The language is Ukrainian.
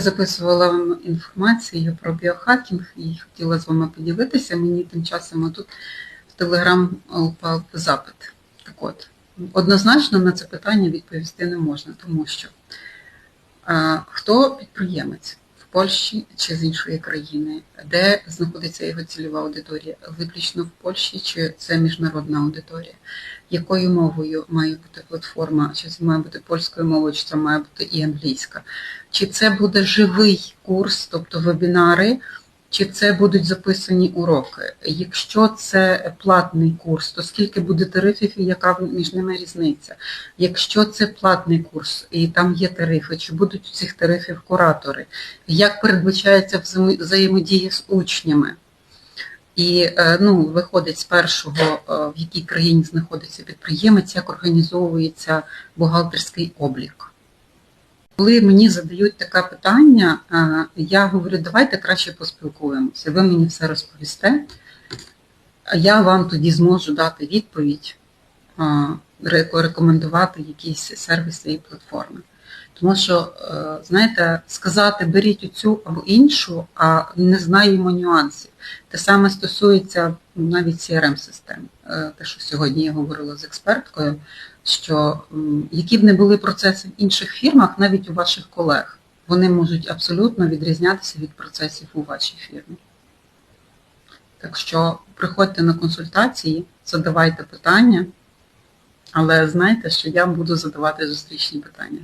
Записувала вам інформацію про біохакінг і хотіла з вами поділитися. Мені тим часом тут в Телеграм упав запит. Так от, однозначно на це питання відповісти не можна, тому що а, хто підприємець Польщі чи з іншої країни, де знаходиться його цільова аудиторія, виключно в Польщі чи це міжнародна аудиторія, якою мовою має бути платформа, чи це має бути польською мовою, чи це має бути і англійська, чи це буде живий курс, тобто вебінари, чи це будуть записані уроки. Якщо це платний курс, то скільки буде тарифів і яка між ними різниця? Якщо це платний курс і там є тарифи, чи будуть у цих тарифів куратори? Як передбачається взаємодія з учнями? І е, ну, виходить з першого, е, в якій країні знаходиться підприємець, як організовується бухгалтерський облік. Коли мені задають таке питання, е, я говорю, давайте краще поспілкуємося. Ви мені все розповісте, а я вам тоді зможу дати відповідь, е, рекомендувати якісь сервіси і платформи. Тому що, е, знаєте, сказати беріть оцю або іншу, а не знаємо нюансів. Те саме стосується навіть CRM-систем. Е, Те, що сьогодні я говорила з експерткою, що які б не були процеси в інших фірмах, навіть у ваших колег, вони можуть абсолютно відрізнятися від процесів у вашій фірмі. Так що приходьте на консультації, задавайте питання, але знайте, що я буду задавати зустрічні питання.